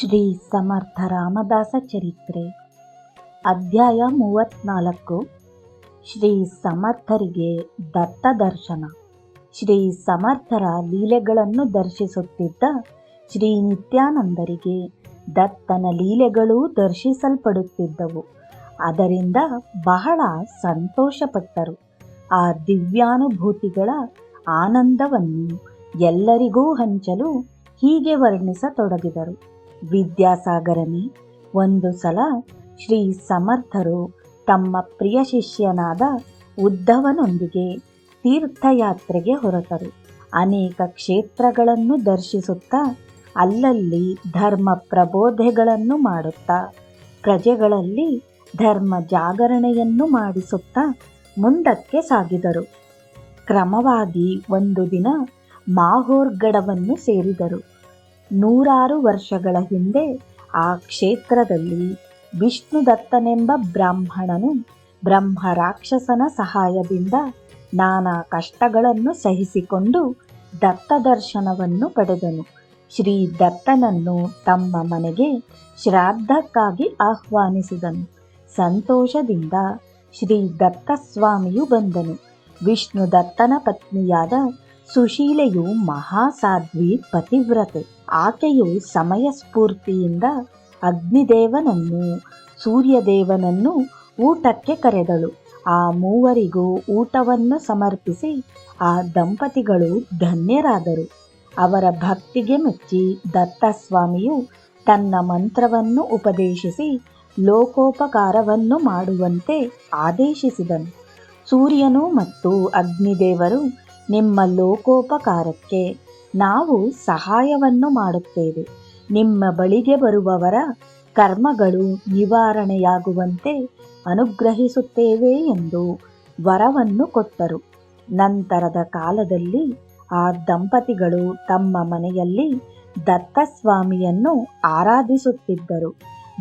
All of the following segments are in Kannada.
ಶ್ರೀ ಸಮರ್ಥ ರಾಮದಾಸ ಚರಿತ್ರೆ. ಅಧ್ಯಾಯ ಮೂವತ್ನಾಲ್ಕು. ಶ್ರೀ ಸಮರ್ಥರಿಗೆ ದತ್ತ ದರ್ಶನ. ಶ್ರೀ ಸಮರ್ಥರ ಲೀಲೆಗಳನ್ನು ದರ್ಶಿಸುತ್ತಿದ್ದ ಶ್ರೀ ನಿತ್ಯಾನಂದರಿಗೆ ದತ್ತನ ಲೀಲೆಗಳೂ ದರ್ಶಿಸಲ್ಪಡುತ್ತಿದ್ದವು. ಅದರಿಂದ ಬಹಳ ಸಂತೋಷಪಟ್ಟರು. ಆ ದಿವ್ಯಾನುಭೂತಿಗಳ ಆನಂದವನ್ನು ಎಲ್ಲರಿಗೂ ಹಂಚಲು ಹೀಗೆ ವರ್ಣಿಸತೊಡಗಿದರು. ವಿದ್ಯಾಸಾಗರನೇ, ಒಂದು ಸಲ ಶ್ರೀ ಸಮರ್ಥರು ತಮ್ಮ ಪ್ರಿಯ ಶಿಷ್ಯನಾದ ಉದ್ಧವನೊಂದಿಗೆ ತೀರ್ಥಯಾತ್ರೆಗೆ ಹೊರಟರು. ಅನೇಕ ಕ್ಷೇತ್ರಗಳನ್ನು ದರ್ಶಿಸುತ್ತಾ, ಅಲ್ಲಲ್ಲಿ ಧರ್ಮ ಪ್ರಬೋಧೆಗಳನ್ನು ಮಾಡುತ್ತಾ, ಪ್ರಜೆಗಳಲ್ಲಿ ಧರ್ಮ ಜಾಗರಣೆಯನ್ನು ಮಾಡಿಸುತ್ತಾ ಮುಂದಕ್ಕೆ ಸಾಗಿದರು. ಕ್ರಮವಾಗಿ ಒಂದು ದಿನ ಮಾಹೋರ್ಗಡವನ್ನು ಸೇರಿದರು. ನೂರಾರು ವರ್ಷಗಳ ಹಿಂದೆ ಆ ಕ್ಷೇತ್ರದಲ್ಲಿ ವಿಷ್ಣುದತ್ತನೆಂಬ ಬ್ರಾಹ್ಮಣನು ಬ್ರಹ್ಮ ರಾಕ್ಷಸನ ಸಹಾಯದಿಂದ ನಾನಾ ಕಷ್ಟಗಳನ್ನು ಸಹಿಸಿಕೊಂಡು ದತ್ತ ದರ್ಶನವನ್ನು ಪಡೆದನು. ಶ್ರೀ ದತ್ತನನ್ನು ತಮ್ಮ ಮನೆಗೆ ಶ್ರಾದ್ದಕ್ಕಾಗಿ ಆಹ್ವಾನಿಸಿದನು. ಸಂತೋಷದಿಂದ ಶ್ರೀ ದತ್ತಸ್ವಾಮಿಯು ಬಂದನು. ವಿಷ್ಣು ದತ್ತನ ಪತ್ನಿಯಾದ ಸುಶೀಲೆಯು ಮಹಾಸಾಧ್ವಿ ಪತಿವ್ರತೆ. ಆಕೆಯು ಸಮಯ ಸ್ಫೂರ್ತಿಯಿಂದ ಅಗ್ನಿದೇವನನ್ನು, ಸೂರ್ಯದೇವನನ್ನು ಊಟಕ್ಕೆ ಕರೆದಳು. ಆ ಮೂವರಿಗೂ ಊಟವನ್ನು ಸಮರ್ಪಿಸಿ ಆ ದಂಪತಿಗಳು ಧನ್ಯರಾದರು. ಅವರ ಭಕ್ತಿಗೆ ಮೆಚ್ಚಿ ದತ್ತಸ್ವಾಮಿಯು ತನ್ನ ಮಂತ್ರವನ್ನು ಉಪದೇಶಿಸಿ ಲೋಕೋಪಕಾರವನ್ನು ಮಾಡುವಂತೆ ಆದೇಶಿಸಿದನು. ಸೂರ್ಯನು ಮತ್ತು ಅಗ್ನಿದೇವರು ನಿಮ್ಮ ಲೋಕೋಪಕಾರಕ್ಕೆ ನಾವು ಸಹಾಯವನ್ನು ಮಾಡುತ್ತೇವೆ. ನಿಮ್ಮ ಬಳಿಗೆ ಬರುವವರ ಕರ್ಮಗಳು ನಿವಾರಣೆಯಾಗುವಂತೆ ಅನುಗ್ರಹಿಸುತ್ತೇವೆ ಎಂದು ವರವನ್ನು ಕೊಟ್ಟರು. ನಂತರದ ಕಾಲದಲ್ಲಿ ಆ ದಂಪತಿಗಳು ತಮ್ಮ ಮನೆಯಲ್ಲಿ ದತ್ತಸ್ವಾಮಿಯನ್ನು ಆರಾಧಿಸುತ್ತಿದ್ದರು.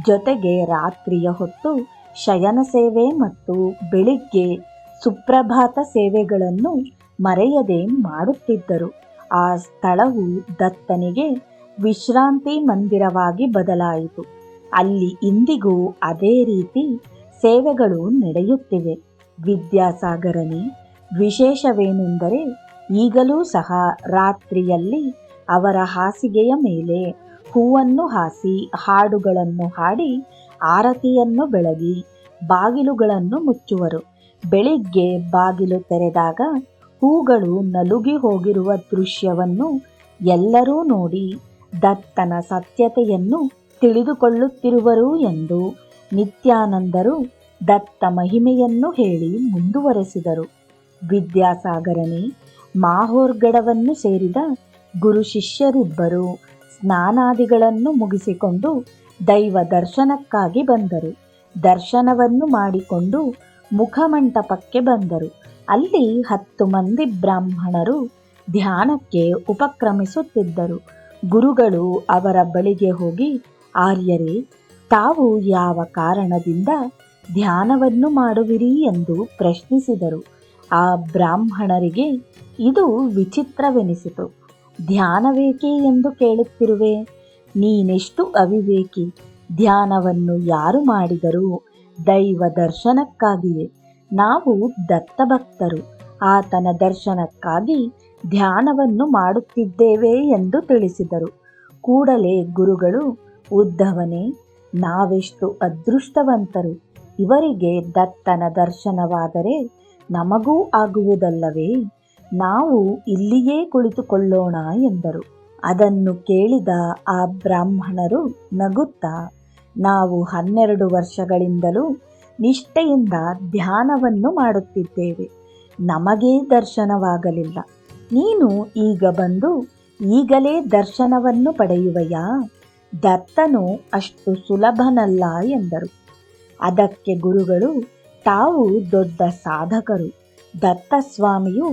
ಜೊತೆಗೆ ರಾತ್ರಿಯ ಹೊತ್ತು ಶಯನ ಸೇವೆ ಮತ್ತು ಬೆಳಿಗ್ಗೆ ಸುಪ್ರಭಾತ ಸೇವೆಗಳನ್ನು ಮರೆಯದೆ ಮಾಡುತ್ತಿದ್ದರು. ಆ ಸ್ಥಳವು ದತ್ತನಿಗೆ ವಿಶ್ರಾಂತಿ ಮಂದಿರವಾಗಿ ಬದಲಾಯಿತು. ಅಲ್ಲಿ ಇಂದಿಗೂ ಅದೇ ರೀತಿ ಸೇವೆಗಳು ನಡೆಯುತ್ತಿವೆ. ವಿದ್ಯಾಸಾಗರನಿ ವಿಶೇಷವೇನೆಂದರೆ ಈಗಲೂ ಸಹ ರಾತ್ರಿಯಲ್ಲಿ ಅವರ ಹಾಸಿಗೆಯ ಮೇಲೆ ಹೂವನ್ನು ಹಾಸಿ ಹಾಡುಗಳನ್ನು ಹಾಡಿ ಆರತಿಯನ್ನು ಬೆಳಗಿ ಬಾಗಿಲುಗಳನ್ನು ಮುಚ್ಚುವರು. ಬೆಳಿಗ್ಗೆ ಬಾಗಿಲು ತೆರೆದಾಗ ಹೂಗಳು ನಲುಗಿ ಹೋಗಿರುವ ದೃಶ್ಯವನ್ನು ಎಲ್ಲರೂ ನೋಡಿ ದತ್ತನ ಸತ್ಯತೆಯನ್ನು ತಿಳಿದುಕೊಳ್ಳುತ್ತಿರುವರು ಎಂದು ನಿತ್ಯಾನಂದರು ದತ್ತ ಮಹಿಮೆಯನ್ನು ಹೇಳಿ ಮುಂದುವರೆಸಿದರು. ವಿದ್ಯಾಸಾಗರನೇ, ಮಾಹೋರ್ಗಡವನ್ನು ಸೇರಿದ ಗುರು ಶಿಷ್ಯರಿಬ್ಬರು ಸ್ನಾನಾದಿಗಳನ್ನು ಮುಗಿಸಿಕೊಂಡು ದೈವ ದರ್ಶನಕ್ಕಾಗಿ ಬಂದರು. ದರ್ಶನವನ್ನು ಮಾಡಿಕೊಂಡು ಮುಖಮಂಟಪಕ್ಕೆ ಬಂದರು. ಅಲ್ಲಿ ಹತ್ತು ಮಂದಿ ಬ್ರಾಹ್ಮಣರು ಧ್ಯಾನಕ್ಕೆ ಉಪಕ್ರಮಿಸುತ್ತಿದ್ದರು. ಗುರುಗಳು ಅವರ ಬಳಿಗೆ ಹೋಗಿ, ಆರ್ಯರೇ, ತಾವು ಯಾವ ಕಾರಣದಿಂದ ಧ್ಯಾನವನ್ನು ಮಾಡುವಿರಿ ಎಂದು ಪ್ರಶ್ನಿಸಿದರು. ಆ ಬ್ರಾಹ್ಮಣರಿಗೆ ಇದು ವಿಚಿತ್ರವೆನಿಸಿತು. ಧ್ಯಾನವೇಕೆ ಎಂದು ಕೇಳುತ್ತಿರುವೆ? ನೀನೆಷ್ಟು ಅವಿವೇಕಿ. ಧ್ಯಾನವನ್ನು ಯಾರು ಮಾಡಿದರೂ ದೈವ ದರ್ಶನಕ್ಕಾಗಿಯೇ. ನಾವು ದತ್ತಭಕ್ತರು. ಆತನ ದರ್ಶನಕ್ಕಾಗಿ ಧ್ಯಾನವನ್ನು ಮಾಡುತ್ತಿದ್ದೇವೆ ಎಂದು ತಿಳಿಸಿದರು. ಕೂಡಲೇ ಗುರುಗಳು, ಉದ್ಧವನೇ, ನಾವೆಷ್ಟು ಅದೃಷ್ಟವಂತರು. ಇವರಿಗೆ ದತ್ತನ ದರ್ಶನವಾದರೆ ನಮಗೂ ಆಗುವುದಲ್ಲವೇ? ನಾವು ಇಲ್ಲಿಯೇ ಕುಳಿತುಕೊಳ್ಳೋಣ ಎಂದರು. ಅದನ್ನು ಕೇಳಿದ ಆ ಬ್ರಾಹ್ಮಣರು ನಗುತ್ತಾ, ನಾವು ಹನ್ನೆರಡು ವರ್ಷಗಳಿಂದಲೂ ನಿಷ್ಠೆಯಿಂದ ಧ್ಯಾನವನ್ನು ಮಾಡುತ್ತಿದ್ದೇವೆ. ನಮಗೇ ದರ್ಶನವಾಗಲಿಲ್ಲ. ನೀನು ಈಗ ಬಂದು ಈಗಲೇ ದರ್ಶನವನ್ನು ಪಡೆಯುವಯಾ? ದತ್ತನು ಅಷ್ಟು ಸುಲಭನಲ್ಲ ಎಂದರು. ಅದಕ್ಕೆ ಗುರುಗಳು, ತಾವು ದೊಡ್ಡ ಸಾಧಕರು. ದತ್ತಸ್ವಾಮಿಯು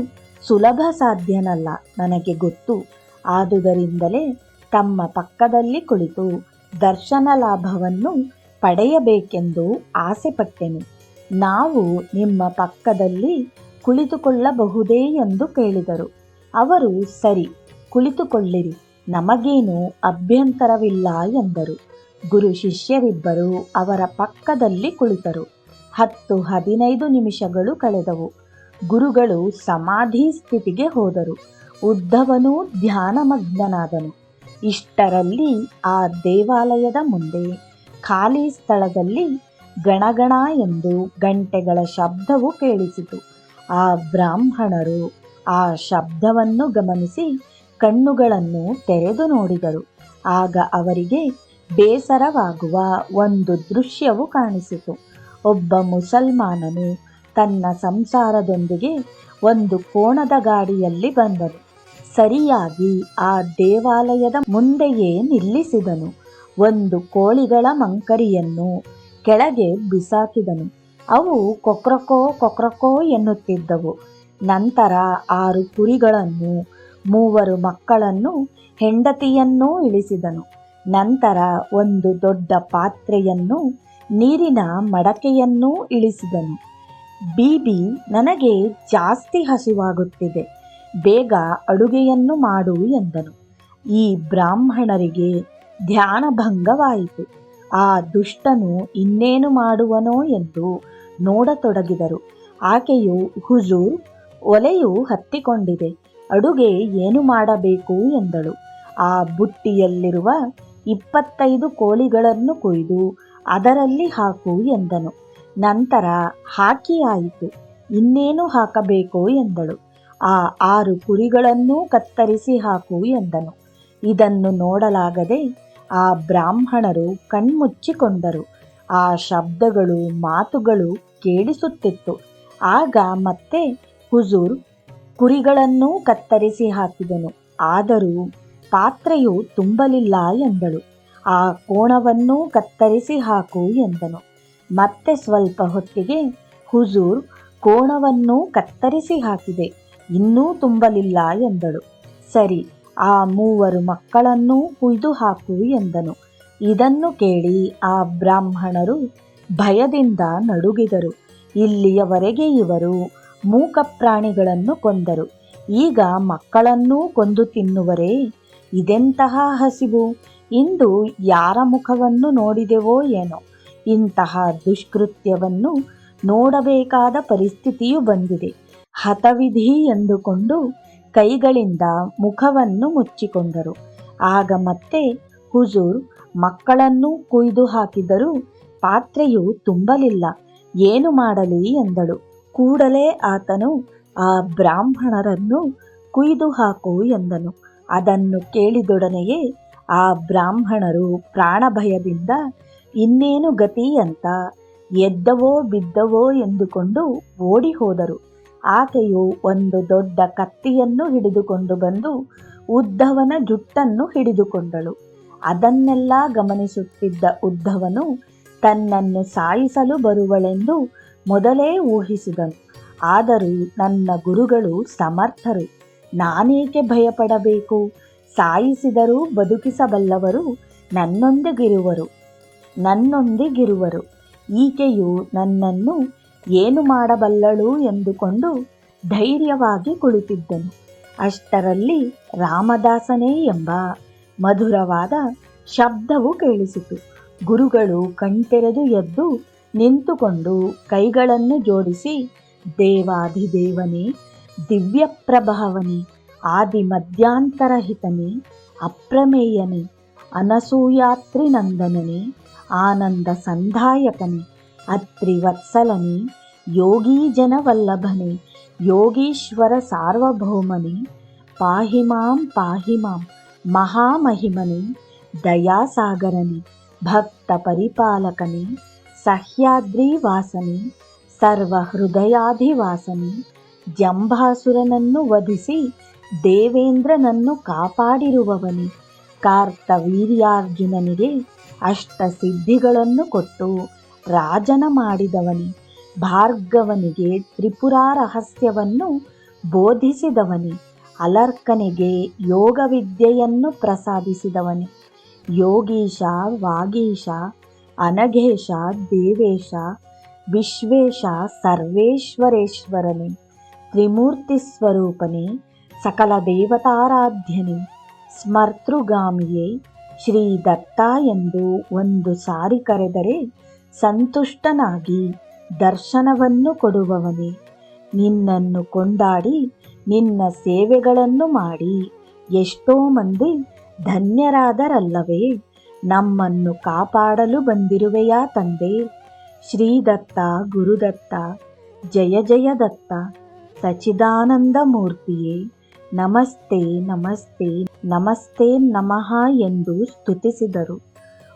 ಸುಲಭ ಸಾಧ್ಯನಲ್ಲ ನನಗೆ ಗೊತ್ತು. ಆದುದರಿಂದಲೇ ತಮ್ಮ ಪಕ್ಕದಲ್ಲಿ ಕುಳಿತು ದರ್ಶನ ಲಾಭವನ್ನು ಪಡೆಯಬೇಕೆಂದು ಆಸೆಪಟ್ಟೆನು. ನಾವು ನಿಮ್ಮ ಪಕ್ಕದಲ್ಲಿ ಕುಳಿತುಕೊಳ್ಳಬಹುದೇ ಎಂದು ಕೇಳಿದರು. ಅವರು, ಸರಿ, ಕುಳಿತುಕೊಳ್ಳಿರಿ, ನಮಗೇನು ಅಭ್ಯಂತರವಿಲ್ಲ ಎಂದರು. ಗುರು ಶಿಷ್ಯರಿಬ್ಬರು ಅವರ ಪಕ್ಕದಲ್ಲಿ ಕುಳಿತರು. ಹತ್ತು ಹದಿನೈದು ನಿಮಿಷಗಳು ಕಳೆದವು. ಗುರುಗಳು ಸಮಾಧಿ ಸ್ಥಿತಿಗೆ ಹೋದರು. ಉದ್ದವನೂ ಧ್ಯಾನಮಗ್ನನಾದನು. ಇಷ್ಟರಲ್ಲಿ ಆ ದೇವಾಲಯದ ಮುಂದೆ ಖಾಲಿ ಸ್ಥಳದಲ್ಲಿ ಗಣಗಣ ಎಂದು ಗಂಟೆಗಳ ಶಬ್ದವು ಕೇಳಿಸಿತು. ಆ ಬ್ರಾಹ್ಮಣರು ಆ ಶಬ್ದವನ್ನು ಗಮನಿಸಿ ಕಣ್ಣುಗಳನ್ನು ತೆರೆದು ನೋಡಿದರು. ಆಗ ಅವರಿಗೆ ಬೇಸರವಾಗುವ ಒಂದು ದೃಶ್ಯವು ಕಾಣಿಸಿತು. ಒಬ್ಬ ಮುಸಲ್ಮಾನನು ತನ್ನ ಸಂಸಾರದೊಂದಿಗೆ ಒಂದು ಕೋಣದ ಗಾಡಿಯಲ್ಲಿ ಬಂದನು. ಸರಿಯಾಗಿ ಆ ದೇವಾಲಯದ ಮುಂದೆಯೇ ನಿಲ್ಲಿಸಿದನು. ಒಂದು ಕೋಳಿಗಳ ಮಂಕರಿಯನ್ನು ಕೆಳಗೆ ಬಿಸಾಕಿದನು. ಅವು ಕೊಕ್ರಕೋ ಕೊಕ್ರಕೋ ಎನ್ನುತ್ತಿದ್ದವು. ನಂತರ ಆರು ಕುರಿಗಳನ್ನು, ಮೂವರು ಮಕ್ಕಳನ್ನು, ಹೆಂಡತಿಯನ್ನೂ ಇಳಿಸಿದನು. ನಂತರ ಒಂದು ದೊಡ್ಡ ಪಾತ್ರೆಯನ್ನು, ನೀರಿನ ಮಡಕೆಯನ್ನೂ ಇಳಿಸಿದನು. ಬೀಬಿ, ನನಗೆ ಜಾಸ್ತಿ ಹಸಿವಾಗುತ್ತಿದೆ, ಬೇಗ ಅಡುಗೆಯನ್ನು ಮಾಡು ಎಂದನು. ಈ ಬ್ರಾಹ್ಮಣರಿಗೆ ಧ್ಯಾನಭಂಗವಾಯಿತು ಆ ದುಷ್ಟನು ಇನ್ನೇನು ಮಾಡುವನೋ ಎಂದು ನೋಡತೊಡಗಿದರು. ಆಕೆಯು, ಹುಜೂರ್, ಒಲೆಯು ಹತ್ತಿಕೊಂಡಿದೆ. ಅಡುಗೆ ಏನು ಮಾಡಬೇಕು? ಎಂದಳು. ಆ ಬುಟ್ಟಿಯಲ್ಲಿರುವ ಇಪ್ಪತ್ತೈದು ಕೋಳಿಗಳನ್ನು ಕೊಯ್ದು ಅದರಲ್ಲಿ ಹಾಕು ಎಂದನು. ನಂತರ ಹಾಕಿ ಆಯಿತು. ಇನ್ನೇನು ಹಾಕಬೇಕು? ಎಂದಳು. ಆ ಆರು ಕುರಿಗಳನ್ನೂ ಕತ್ತರಿಸಿ ಹಾಕು ಎಂದನು. ಇದನ್ನು ನೋಡಲಾಗದೆ ಆ ಬ್ರಾಹ್ಮಣರು ಕಣ್ಮುಚ್ಚಿಕೊಂಡರು. ಆ ಶಬ್ದಗಳು, ಮಾತುಗಳು ಕೇಳಿಸುತ್ತಿತ್ತು. ಆಗ ಮತ್ತೆ ಹುಜೂರ್ ಕುರಿಗಳನ್ನೂ ಕತ್ತರಿಸಿ ಹಾಕಿದನು. ಆದರೂ ಪಾತ್ರೆಯು ತುಂಬಲಿಲ್ಲ ಎಂದಳು. ಆ ಕೋಣವನ್ನೂ ಕತ್ತರಿಸಿ ಹಾಕು ಎಂದನು. ಮತ್ತೆ ಸ್ವಲ್ಪ ಹೊತ್ತಿಗೆ ಹುಜೂರ್ ಕೋಣವನ್ನೂ ಕತ್ತರಿಸಿ ಹಾಕಿದೆ. ಇನ್ನೂ ತುಂಬಲಿಲ್ಲ ಎಂದಳು. ಸರಿ ಆ ಮೂವರು ಮಕ್ಕಳನ್ನೂ ಕುಯ್ದು ಹಾಕು ಎಂದನು. ಇದನ್ನು ಕೇಳಿ ಆ ಬ್ರಾಹ್ಮಣರು ಭಯದಿಂದ ನಡುಗಿದರು. ಇಲ್ಲಿಯವರೆಗೆ ಇವರು ಮೂಕ ಪ್ರಾಣಿಗಳನ್ನು ಕೊಂದರು. ಈಗ ಮಕ್ಕಳನ್ನೂ ಕೊಂದು ತಿನ್ನುವರೇ, ಇದೆಂತಹ ಹಸಿವು? ಇಂದು ಯಾರ ಮುಖವನ್ನು ನೋಡಿದೆವೋ ಏನೋ. ಇಂತಹ ದುಷ್ಕೃತ್ಯವನ್ನು ನೋಡಬೇಕಾದ ಪರಿಸ್ಥಿತಿಯು ಬಂದಿದೆ. ಹತವಿಧಿ ಎಂದುಕೊಂಡು ಕೈಗಳಿಂದ ಮುಖವನ್ನು ಮುಚ್ಚಿಕೊಂಡರು. ಆಗ ಮತ್ತೆ ಹುಜೂರ್ ಮಕ್ಕಳನ್ನೂ ಕುಯ್ದು ಹಾಕಿದರೂ ಪಾತ್ರೆಯು ತುಂಬಲಿಲ್ಲ. ಏನು ಮಾಡಲಿ? ಎಂದಳು. ಕೂಡಲೇ ಆತನು, ಆ ಬ್ರಾಹ್ಮಣರನ್ನು ಕುಯ್ದು ಹಾಕು ಎಂದನು. ಅದನ್ನು ಕೇಳಿದೊಡನೆಯೇ, ಆ ಬ್ರಾಹ್ಮಣರು ಪ್ರಾಣಭಯದಿಂದ ಇನ್ನೇನು ಗತಿ ಅಂತ ಎದ್ದವೋ ಬಿದ್ದವೋ ಎಂದುಕೊಂಡು ಓಡಿ ಹೋದರು ಆಕೆಯು ಒಂದು ದೊಡ್ಡ ಕತ್ತಿಯನ್ನು ಹಿಡಿದುಕೊಂಡು ಬಂದು ಉದ್ಧವನ ಜುಟ್ಟನ್ನು ಹಿಡಿದುಕೊಂಡಳು. ಅದನ್ನೆಲ್ಲ ಗಮನಿಸುತ್ತಿದ್ದ ಉದ್ಧವನು ತನ್ನನ್ನು ಸಾಯಿಸಲು ಬರುವಳೆಂದು ಮೊದಲೇ ಊಹಿಸಿದನು. ಆದರೂ ನನ್ನ ಗುರುಗಳು ಸಮರ್ಥರು. ನಾನೇಕೆ ಭಯಪಡಬೇಕು? ಸಾಯಿಸಿದರೂ ಬದುಕಿಸಬಲ್ಲವರು ನನ್ನೊಂದಿಗಿರುವರು. ನನ್ನೊಂದಿಗಿರುವರು. ಈಕೆಯು ನನ್ನನ್ನು ಏನು ಮಾಡಬಲ್ಲಳು ಎಂದುಕೊಂಡು ಧೈರ್ಯವಾಗಿ ಕುಳಿತಿದ್ದನು. ಅಷ್ಟರಲ್ಲಿ ರಾಮದಾಸನೇ ಎಂಬ ಮಧುರವಾದ ಶಬ್ದವು ಕೇಳಿಸಿತು. ಗುರುಗಳು ಕಣ್ತೆರೆದು ಎದ್ದು ನಿಂತುಕೊಂಡು ಕೈಗಳನ್ನು ಜೋಡಿಸಿ, ದೇವಾಧಿದೇವನೇ, ದಿವ್ಯಪ್ರಭಾವನೆ ಆದಿ ಮಧ್ಯಾಂತರಹಿತನೇ ಅಪ್ರಮೇಯನೇ, ಅನಸೂಯಾತ್ರಿನಂದನನೇ, ಆನಂದ ಸಂಧಾಯಕನೇ ಅತ್ರಿವತ್ಸಲನೇ, ಯೋಗೀ ಜನವಲ್ಲಭನೆ, ಯೋಗೀಶ್ವರ ಸಾರ್ವಭೌಮನಿ, ಪಾಹಿ ಮಾಂ ಪಾಹಿ ಮಾಂ, ಮಹಾಮಹಿಮನೆ, ದಯಾಸಾಗರನೆ, ಭಕ್ತ ಪರಿಪಾಲಕನಿ, ಸಹ್ಯಾದ್ರಿ ವಾಸನಿ, ಸರ್ವ ಹೃದಯಾಧಿವಾಸನಿ ಜಂಭಾಸುರನನ್ನು ವಧಿಸಿ ದೇವೇಂದ್ರನನ್ನು ಕಾಪಾಡಿರುವವನೇ ಕಾರ್ತವೀರ್ಯಾರ್ಜುನನಿಗೆ ಅಷ್ಟ ಸಿದ್ಧಿಗಳನ್ನು ಕೊಟ್ಟು ರಾಜನ ಮಾಡಿದವನೇ. ಭಾರ್ಗವನಿಗೆ ತ್ರಿಪುರ ರಹಸ್ಯವನ್ನು ಬೋಧಿಸಿದವನೇ. ಅಲರ್ಕನಿಗೆ ಯೋಗವಿದ್ಯೆಯನ್ನು ಪ್ರಸಾದಿಸಿದವನೇ. ಯೋಗೀಶ, ವಾಗೀಶ, ಅನಘೇಶ, ದೇವೇಶ, ವಿಶ್ವೇಶ, ಸರ್ವೇಶ್ವರೇಶ್ವರನೇ. ತ್ರಿಮೂರ್ತಿ ಸ್ವರೂಪನೇ, ಸಕಲ ದೇವತಾರಾಧ್ಯನೇ. ಸ್ಮರ್ತೃಗಾಮಿಯೇ, ಶ್ರೀ ದತ್ತ ಎಂದು ಒಂದು ಸಾರಿ ಕರೆದರೆ ಸಂತುಷ್ಟನಾಗಿ ದರ್ಶನವನ್ನು ಕೊಡುವವನೇ. ನಿನ್ನನ್ನು ಕೊಂಡಾಡಿ, ನಿನ್ನ ಸೇವೆಗಳನ್ನು ಮಾಡಿ. ಎಷ್ಟೋ ಮಂದಿ ಧನ್ಯರಾದರಲ್ಲವೇ. ನಮ್ಮನ್ನು ಕಾಪಾಡಲು ಬಂದಿರುವೆಯಾ ತಂದೆ. ಶ್ರೀದತ್ತ, ಗುರುದತ್ತ, ಜಯ ಜಯ ದತ್ತ ಸಚಿದಾನಂದ ಮೂರ್ತಿಯೇ. ನಮಸ್ತೆ ನಮಸ್ತೆ ನಮಸ್ತೆ ನಮಃ ಎಂದು ಸ್ತುತಿಸಿದರು.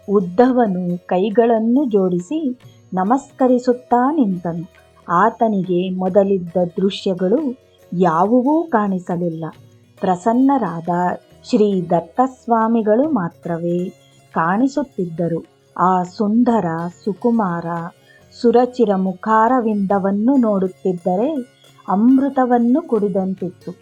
ಉದ್ಧವನು ಕೈಗಳನ್ನು ಜೋಡಿಸಿ ನಮಸ್ಕರಿಸುತ್ತಾ ನಿಂತನು ಆತನಿಗೆ ಮೊದಲಿದ್ದ ದೃಶ್ಯಗಳು ಯಾವುವೂ ಕಾಣಿಸಲಿಲ್ಲ. ಪ್ರಸನ್ನರಾದ ಶ್ರೀ ದತ್ತಸ್ವಾಮಿಗಳು ಮಾತ್ರವೇ ಕಾಣಿಸುತ್ತಿದ್ದರು. ಆ ಸುಂದರ ಸುಕುಮಾರ ಸುರಚಿರ ಮುಖಾರವಿಂದವನ್ನು ನೋಡುತ್ತಿದ್ದರೆ ಅಮೃತವನ್ನು ಕುಡಿದಂತಿತ್ತು.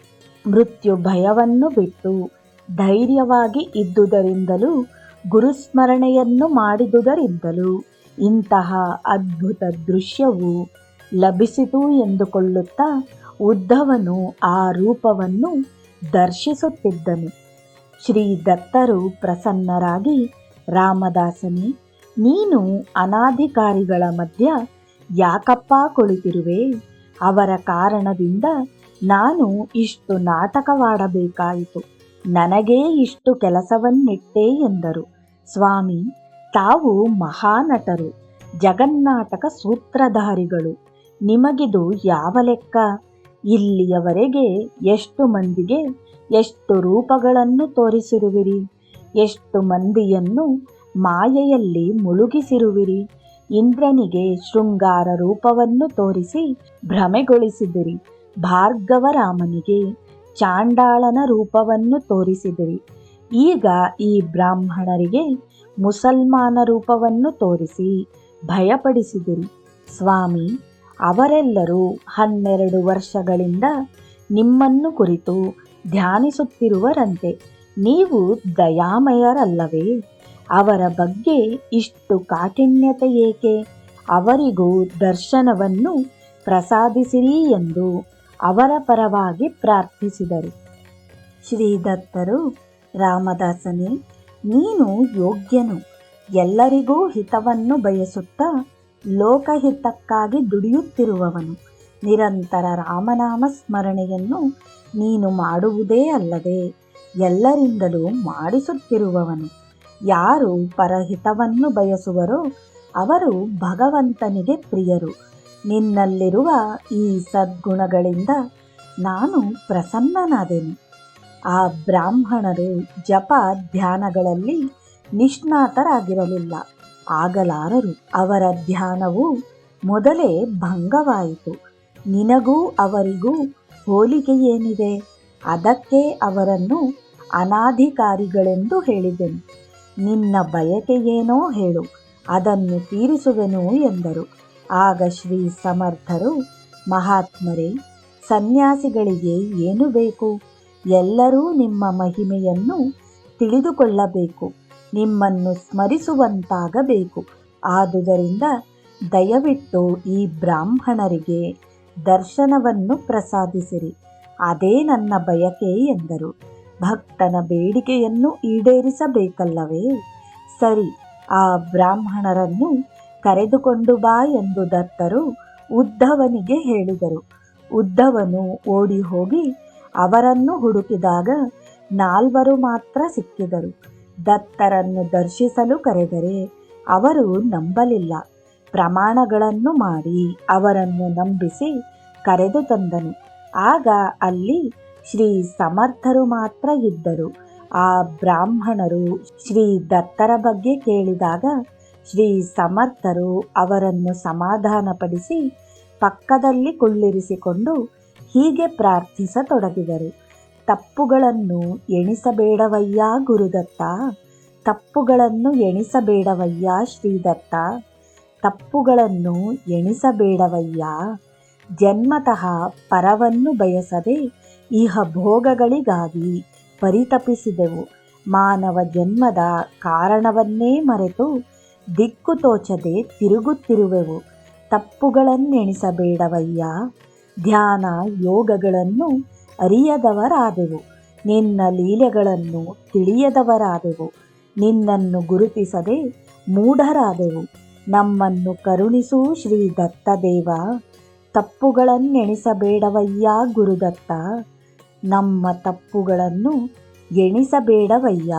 ಮೃತ್ಯು ಭಯವನ್ನು ಬಿಟ್ಟು ಧೈರ್ಯವಾಗಿ ಇದ್ದುದರಿಂದಲೂ ಗುರುಸ್ಮರಣೆಯನ್ನು ಮಾಡಿದುದರಿಂದಲೂ ಇಂತಹ ಅದ್ಭುತ ದೃಶ್ಯವು ಲಭಿಸಿತು ಎಂದುಕೊಳ್ಳುತ್ತಾ ಉದ್ಧವನು ಆ ರೂಪವನ್ನು ದರ್ಶಿಸುತ್ತಿದ್ದನು. ಶ್ರೀ ದತ್ತರು ಪ್ರಸನ್ನರಾಗಿ, ರಾಮದಾಸನೇ, ನೀನು ಅನಾಧಿಕಾರಿಗಳ ಮಧ್ಯ ಯಾಕಪ್ಪ ಕುಳಿತಿರುವೆ? ಅವರ ಕಾರಣದಿಂದ ನಾನು ಇಷ್ಟು ನಾಟಕವಾಡಬೇಕಾಯಿತು. ನನಗೇ ಇಷ್ಟು ಕೆಲಸವನ್ನಿಟ್ಟೆ ಎಂದರು. ಸ್ವಾಮಿ, ತಾವು ಮಹಾನಟರು, ಜಗನ್ನಾಟಕ ಸೂತ್ರಧಾರಿಗಳು. ನಿಮಗಿದು ಯಾವ ಲೆಕ್ಕ? ಇಲ್ಲಿಯವರೆಗೆ ಎಷ್ಟು ಮಂದಿಗೆ ಎಷ್ಟು ರೂಪಗಳನ್ನು ತೋರಿಸಿರುವಿರಿ? ಎಷ್ಟು ಮಂದಿಯನ್ನು ಮಾಯೆಯಲ್ಲಿ ಮುಳುಗಿಸಿರುವಿರಿ? ಇಂದ್ರನಿಗೆ ಶೃಂಗಾರ ರೂಪವನ್ನು ತೋರಿಸಿ ಭ್ರಮೆಗೊಳಿಸಿದಿರಿ. ಭಾರ್ಗವರಾಮನಿಗೆ ಚಾಂಡಾಳನ ರೂಪವನ್ನು ತೋರಿಸಿದಿರಿ. ಈಗ ಈ ಬ್ರಾಹ್ಮಣರಿಗೆ ಮುಸಲ್ಮಾನ ರೂಪವನ್ನು ತೋರಿಸಿ ಭಯಪಡಿಸಿದಿರಿ. ಸ್ವಾಮಿ, ಅವರೆಲ್ಲರೂ ಹನ್ನೆರಡು ವರ್ಷಗಳಿಂದ ನಿಮ್ಮನ್ನು ಕುರಿತು ಧ್ಯಾನಿಸುತ್ತಿರುವರಂತೆ ನೀವು ದಯಾಮಯರಲ್ಲವೇ? ಅವರ ಬಗ್ಗೆ ಇಷ್ಟು ಕಾಠಿಣ್ಯತೆ ಏಕೆ? ಅವರಿಗೂ ದರ್ಶನವನ್ನು ಪ್ರಸಾದಿಸಿರಿ ಎಂದು ಅವರ ಪರವಾಗಿ ಪ್ರಾರ್ಥಿಸಿದರು. ಶ್ರೀದತ್ತರು ರಾಮದಾಸನೇ, ನೀನು ಯೋಗ್ಯನು. ಎಲ್ಲರಿಗೂ ಹಿತವನ್ನು ಬಯಸುತ್ತಾ ಲೋಕಹಿತಕ್ಕಾಗಿ ದುಡಿಯುತ್ತಿರುವವನು. ನಿರಂತರ ರಾಮನಾಮ ಸ್ಮರಣೆಯನ್ನು ನೀನು ಮಾಡುವುದೇ ಅಲ್ಲದೆ ಎಲ್ಲರಿಂದಲೂ ಮಾಡಿಸುತ್ತಿರುವವನು. ಯಾರು ಪರಹಿತವನ್ನು ಬಯಸುವರೋ ಅವರು ಭಗವಂತನಿಗೆ ಪ್ರಿಯರು. ನಿನ್ನಲ್ಲಿರುವ ಈ ಸದ್ಗುಣಗಳಿಂದ ನಾನು ಪ್ರಸನ್ನನಾದೆನು. ಆ ಬ್ರಾಹ್ಮಣರು ಜಪ ಧ್ಯಾನಗಳಲ್ಲಿ ನಿಷ್ಣಾತರಾಗಿರಲಿಲ್ಲ. ಆಗಲಾರರು, ಅವರ ಧ್ಯಾನವು ಮೊದಲೇ ಭಂಗವಾಯಿತು. ನಿನಗೂ ಅವರಿಗೂ ಹೋಲಿಕೆ ಏನಿದೆ ಅದಕ್ಕೆ ಅವರನ್ನು ಅನಾಧಿಕಾರಿಗಳೆಂದು ಹೇಳಿದೆನು. ನಿನ್ನ ಬಯಕೆಯೇನೋ ಹೇಳು, ಅದನ್ನು ತೀರಿಸುವೆನು ಎಂದರು. ಆಗ ಶ್ರೀ ಸಮರ್ಥರು, ಮಹಾತ್ಮರೇ, ಸನ್ಯಾಸಿಗಳಿಗೆ ಏನು ಬೇಕು? ಎಲ್ಲರೂ ನಿಮ್ಮ ಮಹಿಮೆಯನ್ನು ತಿಳಿದುಕೊಳ್ಳಬೇಕು, ನಿಮ್ಮನ್ನು ಸ್ಮರಿಸುವಂತಾಗಬೇಕು. ಆದುದರಿಂದ ದಯವಿಟ್ಟು ಈ ಬ್ರಾಹ್ಮಣರಿಗೆ ದರ್ಶನವನ್ನು ಪ್ರಸಾದಿಸಿರಿ. ಅದೇ ನನ್ನ ಬಯಕೆ ಎಂದರು. ಭಕ್ತನ ಬೇಡಿಕೆಯನ್ನು ಈಡೇರಿಸಬೇಕಲ್ಲವೇ? ಸರಿ, ಆ ಬ್ರಾಹ್ಮಣರನ್ನು ಕರೆದುಕೊಂಡು ಬಾ ಎಂದು ದತ್ತರು ಉದ್ಧವನಿಗೆ ಹೇಳಿದರು. ಉದ್ಧವನು ಓಡಿ ಹೋಗಿ ಅವರನ್ನು ಹುಡುಕಿದಾಗ ನಾಲ್ವರು ಮಾತ್ರ ಸಿಕ್ಕಿದರು. ದತ್ತರನ್ನು ದರ್ಶಿಸಲು ಕರೆದರೆ ಅವರು ನಂಬಲಿಲ್ಲ. ಪ್ರಮಾಣಗಳನ್ನು ಮಾಡಿ ಅವರನ್ನು ನಂಬಿಸಿ ಕರೆದು ತಂದನು. ಆಗ ಅಲ್ಲಿ ಶ್ರೀ ಸಮರ್ಥರು ಮಾತ್ರ ಇದ್ದರು. ಆ ಬ್ರಾಹ್ಮಣರು ಶ್ರೀ ದತ್ತರ ಬಗ್ಗೆ ಕೇಳಿದಾಗ ಶ್ರೀ ಸಮರ್ಥರು ಅವರನ್ನು ಸಮಾಧಾನಪಡಿಸಿ ಪಕ್ಕದಲ್ಲಿ ಕುಳ್ಳಿರಿಸಿಕೊಂಡು ಹೀಗೆ ಪ್ರಾರ್ಥಿಸತೊಡಗಿದರು. ತಪ್ಪುಗಳನ್ನು ಎಣಿಸಬೇಡವಯ್ಯ ಗುರುದತ್ತ, ತಪ್ಪುಗಳನ್ನು ಎಣಿಸಬೇಡವಯ್ಯ ಶ್ರೀದತ್ತ, ತಪ್ಪುಗಳನ್ನು ಎಣಿಸಬೇಡವಯ್ಯ, ಜನ್ಮತಃ ಪರವನ್ನು ಬಯಸದೆ ಇಹ ಭೋಗಗಳಿಗಾಗಿ ಪರಿತಪಿಸಿದೆವು. ಮಾನವ ಜನ್ಮದ ಕಾರಣವನ್ನೇ ಮರೆತು ದಿಕ್ಕು ತೋಚದೆ ತಿರುಗುತ್ತಿರುವೆವು. ತಪ್ಪುಗಳನ್ನೆಣಿಸಬೇಡವಯ್ಯ ಧ್ಯಾನ ಯೋಗಗಳನ್ನು ಅರಿಯದವರಾದೆವು. ನಿನ್ನ ಲೀಲೆಗಳನ್ನು ತಿಳಿಯದವರಾದೆವು. ನಿನ್ನನ್ನು ಗುರುತಿಸದೆ ಮೂಢರಾದೆವು. ನಮ್ಮನ್ನು ಕರುಣಿಸು ಶ್ರೀ ದತ್ತದೇವ. ತಪ್ಪುಗಳನ್ನೆಣಿಸಬೇಡವಯ್ಯ ಗುರುದತ್ತ. ನಮ್ಮ ತಪ್ಪುಗಳನ್ನು ಎಣಿಸಬೇಡವಯ್ಯ.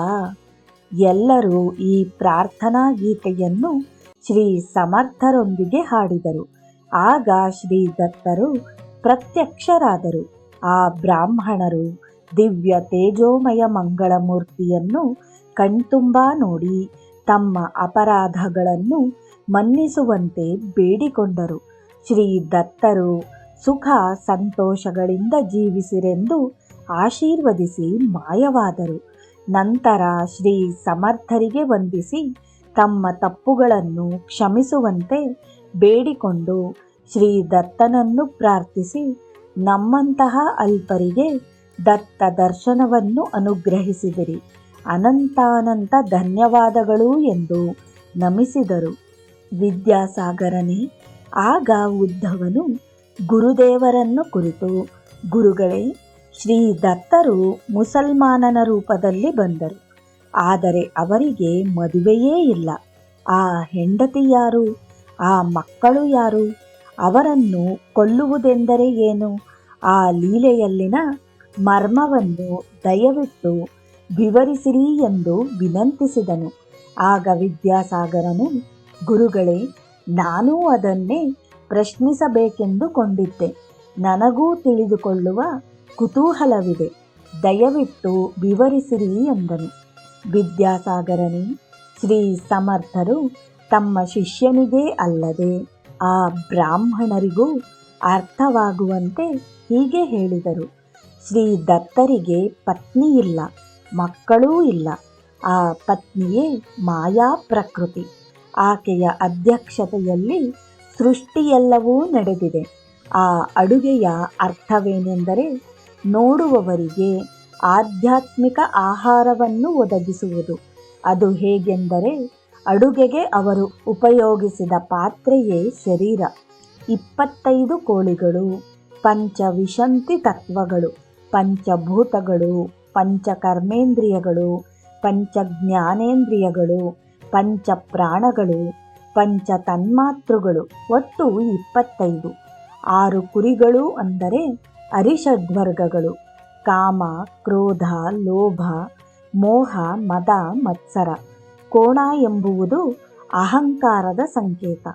ಎಲ್ಲರೂ ಈ ಪ್ರಾರ್ಥನಾ ಗೀತೆಯನ್ನು ಶ್ರೀ ಸಮರ್ಥರೊಂದಿಗೆ ಹಾಡಿದರು. ಆಗ ಶ್ರೀ ದತ್ತರು ಪ್ರತ್ಯಕ್ಷರಾದರು. ಆ ಬ್ರಾಹ್ಮಣರು ದಿವ್ಯ ತೇಜೋಮಯ ಮಂಗಳಮೂರ್ತಿಯನ್ನು ಕಣ್ತುಂಬಾ ನೋಡಿ ತಮ್ಮ ಅಪರಾಧಗಳನ್ನು ಮನ್ನಿಸುವಂತೆ ಬೇಡಿಕೊಂಡರು. ಶ್ರೀ ದತ್ತರು ಸುಖ ಸಂತೋಷಗಳಿಂದ ಜೀವಿಸಿರೆಂದು ಆಶೀರ್ವದಿಸಿ ಮಾಯವಾದರು. ನಂತರ ಶ್ರೀ ಸಮರ್ಥರಿಗೆ ವಂದಿಸಿ ತಮ್ಮ ತಪ್ಪುಗಳನ್ನು ಕ್ಷಮಿಸುವಂತೆ ಬೇಡಿಕೊಂಡು ಶ್ರೀ ದತ್ತನನ್ನು ಪ್ರಾರ್ಥಿಸಿ ನಮ್ಮಂತಹ ಅಲ್ಪರಿಗೆ ದತ್ತ ದರ್ಶನವನ್ನು ಅನುಗ್ರಹಿಸಿದಿರಿ. ಅನಂತಾನಂತ ಧನ್ಯವಾದಗಳು ಎಂದು ನಮಿಸಿದರು. ವಿದ್ಯಾಸಾಗರನೇ, ಆಗ ಉದ್ಧವನು ಗುರುದೇವರನ್ನು ಕುರಿತು, ಗುರುಗಳೇ, ಶ್ರೀ ದತ್ತರು ಮುಸಲ್ಮಾನನ ರೂಪದಲ್ಲಿ ಬಂದರು. ಆದರೆ ಅವರಿಗೆ ಮದುವೆಯೇ ಇಲ್ಲ. ಆ ಹೆಂಡತಿ ಯಾರು? ಆ ಮಕ್ಕಳು ಯಾರು? ಅವರನ್ನು ಕೊಲ್ಲುವುದೆಂದರೆ ಏನು? ಆ ಲೀಲೆಯಲ್ಲಿನ ಮರ್ಮವನ್ನು ದಯವಿಟ್ಟು ವಿವರಿಸಿರಿ ಎಂದು ವಿನಂತಿಸಿದನು. ಆಗ ವಿದ್ಯಾಸಾಗರನು, ಗುರುಗಳೇ, ನಾನೂ ಅದನ್ನೇ ಪ್ರಶ್ನಿಸಬೇಕೆಂದು ಕೊಂಡಿದ್ದೆ. ನನಗೂ ತಿಳಿದುಕೊಳ್ಳುವ ಕುತೂಹಲವಿದೆ. ದಯವಿಟ್ಟು ವಿವರಿಸಿರಿ ಎಂದನು. ವಿದ್ಯಾಸಾಗರನೇ, ಶ್ರೀ ಸಮರ್ಥರು ತಮ್ಮ ಶಿಷ್ಯನಿಗೇ ಅಲ್ಲದೆ ಆ ಬ್ರಾಹ್ಮಣರಿಗೂ ಅರ್ಥವಾಗುವಂತೆ ಹೀಗೆ ಹೇಳಿದರು. ಶ್ರೀ ದತ್ತರಿಗೆ ಪತ್ನಿ ಇಲ್ಲ, ಮಕ್ಕಳೂ ಇಲ್ಲ. ಆ ಪತ್ನಿಯೇ ಮಾಯಾ ಪ್ರಕೃತಿ. ಆಕೆಯ ಅಧ್ಯಕ್ಷತೆಯಲ್ಲಿ ಸೃಷ್ಟಿಯೆಲ್ಲವೂ ನಡೆದಿದೆ. ಆ ಅಡುಗೆಯ ಅರ್ಥವೇನೆಂದರೆ ನೋಡುವವರಿಗೆ ಆಧ್ಯಾತ್ಮಿಕ ಆಹಾರವನ್ನು ಒದಗಿಸುವುದು. ಅದು ಹೇಗೆಂದರೆ ಅಡುಗೆಗೆ ಅವರು ಉಪಯೋಗಿಸಿದ ಪಾತ್ರೆಯೇ ಶರೀರ. ಇಪ್ಪತ್ತೈದು ಕೋಳಿಗಳು, ಪಂಚವಿಶಂತಿ ತತ್ವಗಳು, ಪಂಚಭೂತಗಳು, ಪಂಚಕರ್ಮೇಂದ್ರಿಯಗಳು, ಪಂಚಜ್ಞಾನೇಂದ್ರಿಯಗಳು, ಪಂಚಪ್ರಾಣಗಳು ಪಂಚ ತನ್ಮಾತೃಗಳು ಒಟ್ಟು ಇಪ್ಪತ್ತೈದು. ಆರು ಕುರಿಗಳು ಅಂದರೆ ಅರಿಷಡ್ವರ್ಗಗಳು. ಕಾಮ, ಕ್ರೋಧ, ಲೋಭ, ಮೋಹ, ಮದ, ಮತ್ಸರ. ಕೋಣ ಎಂಬುವುದು ಅಹಂಕಾರದ ಸಂಕೇತ.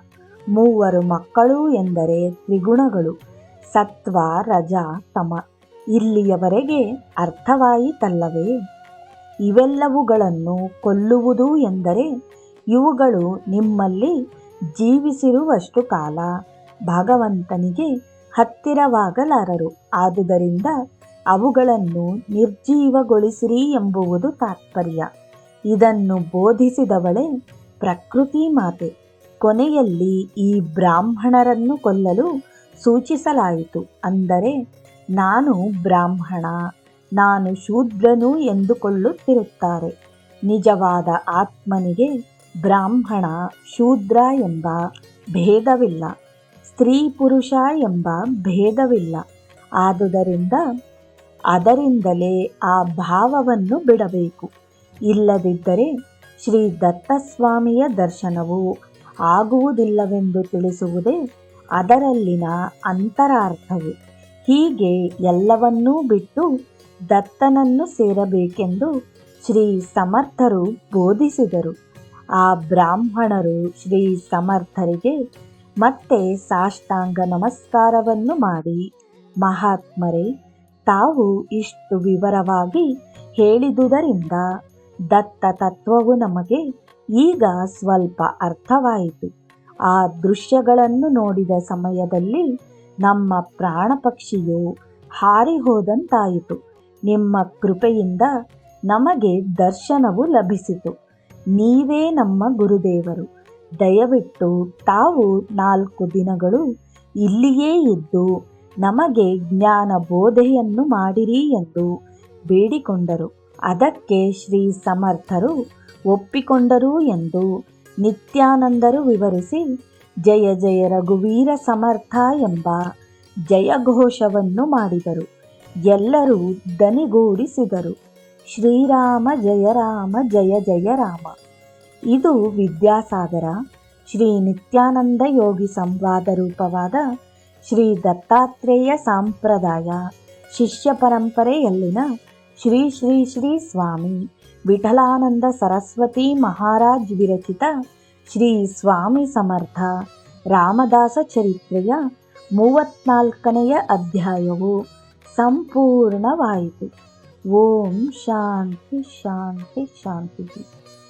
ಮೂವರು ಮಕ್ಕಳು ಎಂದರೆ ತ್ರಿಗುಣಗಳು. ಸತ್ವ, ರಜ, ತಮ. ಇಲ್ಲಿಯವರೆಗೆ ಅರ್ಥವಾಯಿತಲ್ಲವೇ? ಇವೆಲ್ಲವುಗಳನ್ನು ಕೊಲ್ಲುವುದು ಎಂದರೆ ಇವುಗಳು ನಿಮ್ಮಲ್ಲಿ ಜೀವಿಸಿರುವಷ್ಟು ಕಾಲ. ಭಗವಂತನಿಗೆ ಹತ್ತಿರವಾಗಲಾರರು. ಆದುದರಿಂದ ಅವುಗಳನ್ನು ನಿರ್ಜೀವಗೊಳಿಸಿರಿ ಎಂಬುವುದು ತಾತ್ಪರ್ಯ. ಇದನ್ನು ಬೋಧಿಸಿದವಳೇ ಪ್ರಕೃತಿ ಮಾತೆ. ಕೊನೆಯಲ್ಲಿ ಈ ಬ್ರಾಹ್ಮಣರನ್ನು ಕೊಲ್ಲಲು ಸೂಚಿಸಲಾಯಿತು. ಅಂದರೆ, ನಾನು ಬ್ರಾಹ್ಮಣ, ನಾನು ಶೂದ್ರನು ಎಂದುಕೊಳ್ಳುತ್ತಿರುತ್ತಾರೆ. ನಿಜವಾದ ಆತ್ಮನಿಗೆ ಬ್ರಾಹ್ಮಣ, ಶೂದ್ರ ಎಂಬ ಭೇದವಿಲ್ಲ. ಸ್ತ್ರೀ ಪುರುಷ ಎಂಬ ಭೇದವಿಲ್ಲ. ಆದುದರಿಂದ ಅದರಿಂದಲೇ ಆ ಭಾವವನ್ನು ಬಿಡಬೇಕು. ಇಲ್ಲದಿದ್ದರೆ ಶ್ರೀ ದತ್ತಸ್ವಾಮಿಯ ದರ್ಶನವು ಆಗುವುದಿಲ್ಲವೆಂದು ತಿಳಿಸುವುದೇ ಅದರಲ್ಲಿನ ಅಂತರಾರ್ಥವು. ಹೀಗೆ ಎಲ್ಲವನ್ನೂ ಬಿಟ್ಟು ದತ್ತನನ್ನು ಸೇರಬೇಕೆಂದು ಶ್ರೀ ಸಮರ್ಥರು ಬೋಧಿಸಿದರು. ಆ ಬ್ರಾಹ್ಮಣರು ಶ್ರೀ ಸಮರ್ಥರಿಗೆ ಮತ್ತೆ ಸಾಷ್ಟಾಂಗ ನಮಸ್ಕಾರವನ್ನು ಮಾಡಿ, ಮಹಾತ್ಮರೇ, ತಾವು ಇಷ್ಟು ವಿವರವಾಗಿ ಹೇಳಿದುದರಿಂದ ದತ್ತ ತತ್ವವು ನಮಗೆ ಈಗ ಸ್ವಲ್ಪ ಅರ್ಥವಾಯಿತು. ಆ ದೃಶ್ಯಗಳನ್ನು ನೋಡಿದ ಸಮಯದಲ್ಲಿ ನಮ್ಮ ಪ್ರಾಣ ಪಕ್ಷಿಯು ಹಾರಿ ನಿಮ್ಮ ಕೃಪೆಯಿಂದ ನಮಗೆ ದರ್ಶನವು ಲಭಿಸಿತು. ನೀವೇ ನಮ್ಮ ಗುರುದೇವರು. ದಯವಿಟ್ಟು ತಾವು ನಾಲ್ಕು ದಿನಗಳು ಇಲ್ಲಿಯೇ ಇದ್ದು ನಮಗೆ ಜ್ಞಾನ ಬೋಧೆಯನ್ನು ಮಾಡಿರಿ ಎಂದು ಬೇಡಿಕೊಂಡರು. ಅದಕ್ಕೆ ಶ್ರೀ ಸಮರ್ಥರು ಒಪ್ಪಿಕೊಂಡರು ಎಂದು ನಿತ್ಯಾನಂದರು ವಿವರಿಸಿ, ಜಯ ಜಯ ರಘುವೀರ ಸಮರ್ಥ ಎಂಬ ಜಯಘೋಷವನ್ನು ಮಾಡಿದರು. ಎಲ್ಲರೂ ದನಿಗೂಡಿಸಿದರು. ಶ್ರೀರಾಮ ಜಯ ರಾಮ ಜಯ ಜಯ ರಾಮ. ಇದು ವಿದ್ಯಾಸಾಗರ, ಶ್ರೀ ನಿತ್ಯಾನಂದ ಯೋಗಿ ಸಂವಾದ ರೂಪವಾದ ಶ್ರೀ ದತ್ತಾತ್ರೇಯ ಸಂಪ್ರದಾಯ, ಶಿಷ್ಯ ಪರಂಪರೆಯಲ್ಲಿನ ಶ್ರೀ ಶ್ರೀ ಶ್ರೀ ಸ್ವಾಮಿ ವಿಠಲಾನಂದ ಸರಸ್ವತಿ ಮಹಾರಾಜ್ ವಿರಚಿತ ಶ್ರೀ ಸ್ವಾಮಿ ಸಮರ್ಥ ರಾಮದಾಸ ಚರಿತ್ರೆಯ ಮೂವತ್ನಾಲ್ಕನೆಯ ಅಧ್ಯಾಯವು ಸಂಪೂರ್ಣವಾಯಿತು ಓಂ ಶಾಂತಿ ಶಾಂತಿ ಶಾಂತಿ